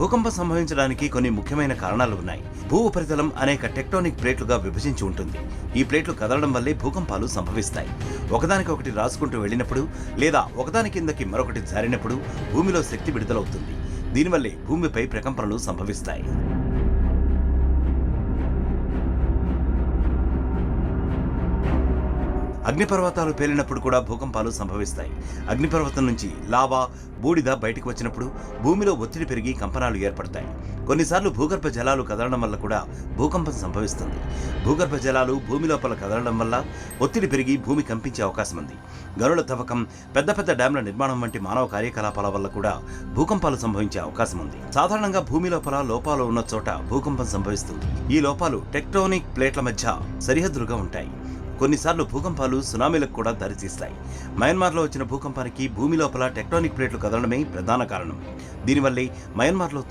భూకంపం సంభవించడానికి కొన్ని ముఖ్యమైన కారణాలు ఉన్నాయి. భూ ఉపరితలం అనేక టెక్టోనిక్ ప్లేట్లుగా విభజించి ఉంటుంది. ఈ ప్లేట్లు కదలడం వల్లే భూకంపాలు సంభవిస్తాయి. ఒకదానికి ఒకటి రాసుకుంటూ వెళ్ళినప్పుడు లేదా ఒకదాని కిందకి మరొకటి జారినప్పుడు భూమిలో శక్తి విడుదలవుతుంది. దీనివల్లే భూమిపై ప్రకంపనలు సంభవిస్తాయి. అగ్నిపర్వతాలు పేలినప్పుడు కూడా భూకంపాలు సంభవిస్తాయి. అగ్నిపర్వతం నుంచి లావా బూడిద బయటకు వచ్చినప్పుడు భూమిలో ఒత్తిడి పెరిగి కంపనాలు ఏర్పడతాయి. కొన్నిసార్లు భూగర్భ జలాలు కదలడం వల్ల కూడా భూకంపం సంభవిస్తుంది. భూగర్భ జలాలు భూమి లోపల కదలడం వల్ల ఒత్తిడి పెరిగి భూమి కంపించే అవకాశం ఉంది. గనుల తవ్వకం పెద్ద పెద్ద డ్యాంల నిర్మాణం వంటి మానవ కార్యకలాపాల వల్ల కూడా భూకంపాలు సంభవించే అవకాశం ఉంది. సాధారణంగా భూమి లోపల లోపాలు ఉన్న చోట భూకంపం సంభవిస్తుంది. ఈ లోపాలు టెక్టోనిక్ ప్లేట్ల మధ్య సరిహద్దులుగా ఉంటాయి. కొన్నిసార్లు భూకంపాలు సునామీలకు కూడా దారితీస్తాయి. మయన్మార్లో వచ్చిన భూకంపానికి భూమి లోపల టెక్టానిక్ ప్లేట్లు కదలడమే ప్రధాన కారణం. దీనివల్లే మయన్మార్లో